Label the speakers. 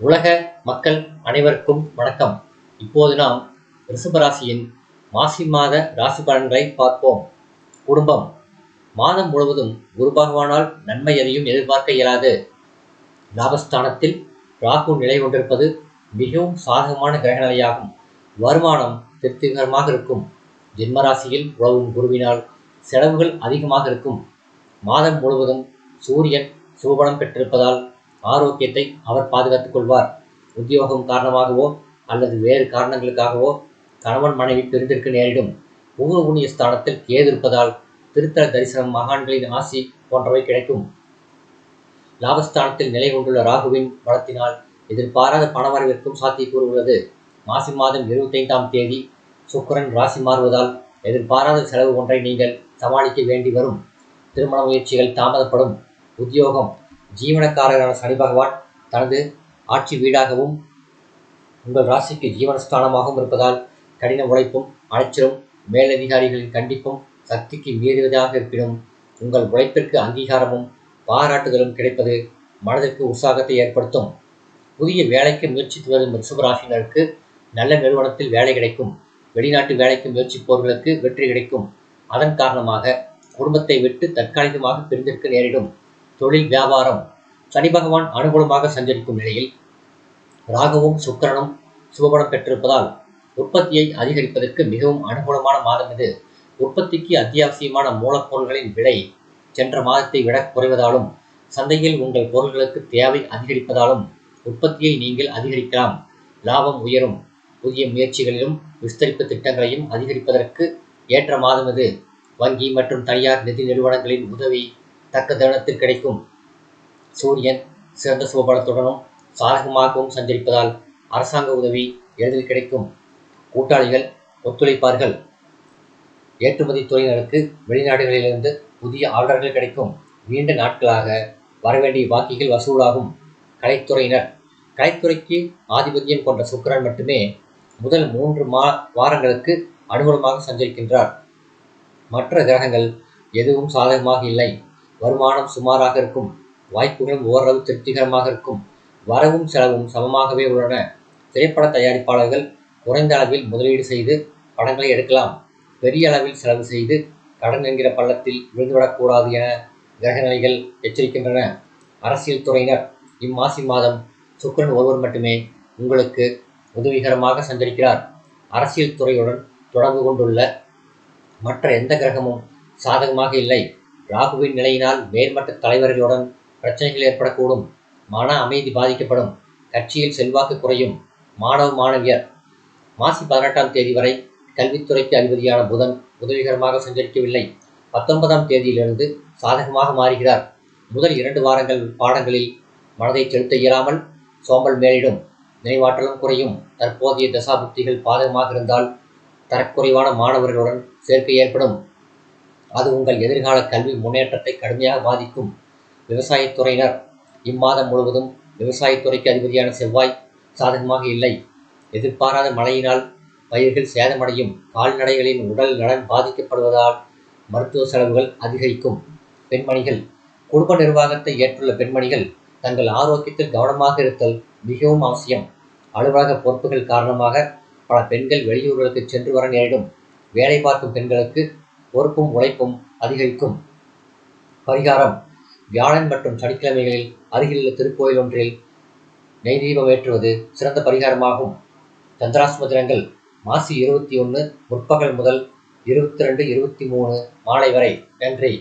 Speaker 1: உலக மக்கள் அனைவருக்கும் வணக்கம். இப்போது நாம் ரிஷபராசியின் மாசி மாத ராசி பலன்களை பார்ப்போம். குடும்பம். மாதம் முழுவதும் குரு பகவானால் நன்மை எதையும் எதிர்பார்க்க இயலாது. லாபஸ்தானத்தில் ராகு நிலை கொண்டிருப்பது மிகவும் சாதகமான கிரகநிலையாகும் வருமானம் திருப்திகரமாக இருக்கும். ஜென்மராசியில் உழவும் குருவினால் செலவுகள் அதிகமாக இருக்கும். மாதம் முழுவதும் சூரியன் சுபபலம் பெற்றிருப்பதால் ஆரோக்கியத்தை அவர் பாதுகாத்துக் கொள்வார். உத்தியோகம் காரணமாகவோ அல்லது வேறு காரணங்களுக்காகவோ கணவன் மனைவி பிரிந்திருக்க நேரிடும். பூர்வ புண்ணிய ஸ்தானத்தில் கேது இருப்பதால் திருத்தல தரிசனம் மகான்களின் ஆசி போன்றவை கிடைக்கும். லாபஸ்தானத்தில் நிலை கொண்டுள்ள ராகுவின் பலத்தினால் எதிர்பாராத பணவரவிற்கும் சாத்தியக்கூறு உள்ளது. மாசி மாதம் இருபத்தைந்தாம் தேதி சுக்கிரன் ராசி மாறுவதால் எதிர்பாராத செலவு ஒன்றை நீங்கள் சமாளிக்க வேண்டி வரும். திருமண முயற்சிகள் தாமதப்படும். உத்தியோகம் ஜீவனக்காரரான சனி பகவான் தனது ஆட்சி வீடாகவும் உங்கள் ராசிக்கு ஜீவனஸ்தானமாகவும் இருப்பதால் கடின உழைப்பும் அலைச்சலும் மேலதிகாரிகளின் கண்டிப்பும் சக்திக்கு மீறுவதாக இருப்பினும் உங்கள் உழைப்பிற்கு அங்கீகாரமும் பாராட்டுதலும் கிடைப்பது மனதிற்கு உற்சாகத்தை ஏற்படுத்தும். புதிய வேலைக்கு முயற்சித்து வரும் ரிஷபராசினருக்கு நல்ல நிறுவனத்தில் வேலை கிடைக்கும். வெளிநாட்டு வேலைக்கு முயற்சிப்போர்களுக்கு வெற்றி கிடைக்கும். அதன் காரணமாக குடும்பத்தை விட்டு தற்காலிகமாக பிரிந்திருக்க நேரிடும். தொழில் வியாபாரம் சனி பகவான் அனுகூலமாக சஞ்சரிக்கும் நிலையில் ராகுவும் சுக்கிரனும் சுபபலம் பெற்றிருப்பதால் உற்பத்தியை அதிகரிப்பதற்கு மிகவும் அனுகூலமான மாதம் இது. உற்பத்திக்கு அத்தியாவசியமான மூலப்பொருள்களின் விலை சென்ற மாதத்தை விட குறைவதாலும் சந்தையில் உங்கள் பொருள்களுக்கு தேவை அதிகரிப்பதாலும் உற்பத்தியை நீங்கள் அதிகரிக்கலாம். லாபம் உயரும். புதிய முயற்சிகளிலும் விஸ்தரிப்பு திட்டங்களையும் அதிகரிப்பதற்கு ஏற்ற மாதம் இது. வங்கி மற்றும் தனியார் நிதி நிறுவனங்களின் உதவி தக்க தருணத்தில் கிடைக்கும். சூரியன் சிறந்த சுபபலத்துடனும் சாதகமாகவும் சஞ்சரிப்பதால் அரசாங்க உதவி எளிதில் கிடைக்கும். கூட்டாளிகள் ஒத்துழைப்பார்கள். ஏற்றுமதி துறையினருக்கு வெளிநாடுகளிலிருந்து புதிய ஆர்டர்கள் கிடைக்கும். நீண்ட நாட்களாக வரவேண்டிய பாக்கிகள் வசூலாகும். கலைத்துறையினர் கலைத்துறைக்கு ஆதிபத்தியம் கொண்ட சுக்கரன் மட்டுமே முதல் மூன்று மா வாரங்களுக்கு அனுகூலமாக சஞ்சரிக்கின்றார். மற்ற கிரகங்கள் எதுவும் சாதகமாக இல்லை. வருமானம் சுமாராக இருக்கும். வாய்ப்புகளும் ஓரளவு திருப்திகரமாக இருக்கும். வரவும் செலவும் சமமாகவே உள்ளன. திரைப்பட தயாரிப்பாளர்கள் குறைந்த அளவில் முதலீடு செய்து படங்களை எடுக்கலாம். பெரிய அளவில் செலவு செய்து கடன் என்கிற பள்ளத்தில் விழுந்துவிடக்கூடாது என கிரகநிலைகள் எச்சரிக்கின்றன. அரசியல் துறையினர் இம்மாசி மாதம் சுக்கரன் ஒருவர் மட்டுமே உங்களுக்கு உதவிகரமாக சந்திருக்கிறார் அரசியல் துறையுடன் தொடர்பு கொண்டுள்ள மற்ற எந்த கிரகமும் சாதகமாக இல்லை. ராகுவின் நிலையினால் மேல்மட்ட தலைவர்களுடன் பிரச்சனைகள் ஏற்படக்கூடும். மன அமைதி பாதிக்கப்படும். கட்சியில் செல்வாக்கு குறையும். மாணவ மாணவியர். மாசி பதினெட்டாம் தேதி வரை கல்வித்துறைக்கு அதிபதியான புதன் உதவிகரமாக சஞ்சரிக்கவில்லை. பத்தொன்பதாம் தேதியிலிருந்து சாதகமாக மாறுகிறார். முதல் இரண்டு வாரங்கள் பாடங்களில் மனதை செலுத்த இயலாமல் சோம்பல் மேலிடும். நினைவாற்றலும் குறையும். தற்போதைய தசாபுக்திகள் பாதகமாக இருந்தால் தரக்குறைவான மாணவர்களுடன் சேர்க்கை ஏற்படும். அது உங்கள் எதிர்கால கல்வி முன்னேற்றத்தை கடுமையாக பாதிக்கும். விவசாயத்துறையினர் இம்மாதம் முழுவதும் விவசாயத்துறைக்கு அதிபதியான செவ்வாய் சாதகமாக இல்லை. எதிர்பாராத மழையினால் பயிர்கள் சேதமடையும். கால்நடைகளின் உடல் நலன் பாதிக்கப்படுவதால் மருத்துவ செலவுகள் அதிகரிக்கும். பெண்மணிகள் குடும்ப நிர்வாகத்தை ஏற்றுள்ள பெண்மணிகள் தங்கள் ஆரோக்கியத்தில் கவனமாக இருத்தல் மிகவும் அவசியம். அலுவலக பொறுப்புகள் காரணமாக பல பெண்கள் வெளியூர்களுக்கு சென்று வர நேரிடும். வேலை பார்க்கும் பெண்களுக்கு பொறுப்பும் உழைப்பும் அதிகரிக்கும். பரிகாரம் வியாழன் மற்றும் சனிக்கிழமைகளில் அருகிலுள்ள திருக்கோயில் ஒன்றில் நெய் தீபம் ஏற்றுவது சிறந்த பரிகாரமாகும். சந்திராஷ்டம தினங்கள் மாசி இருபத்தி ஒன்று முற்பகல் முதல் இருபத்தி ரெண்டு இருபத்தி மூணு மாலை வரை நன்றி.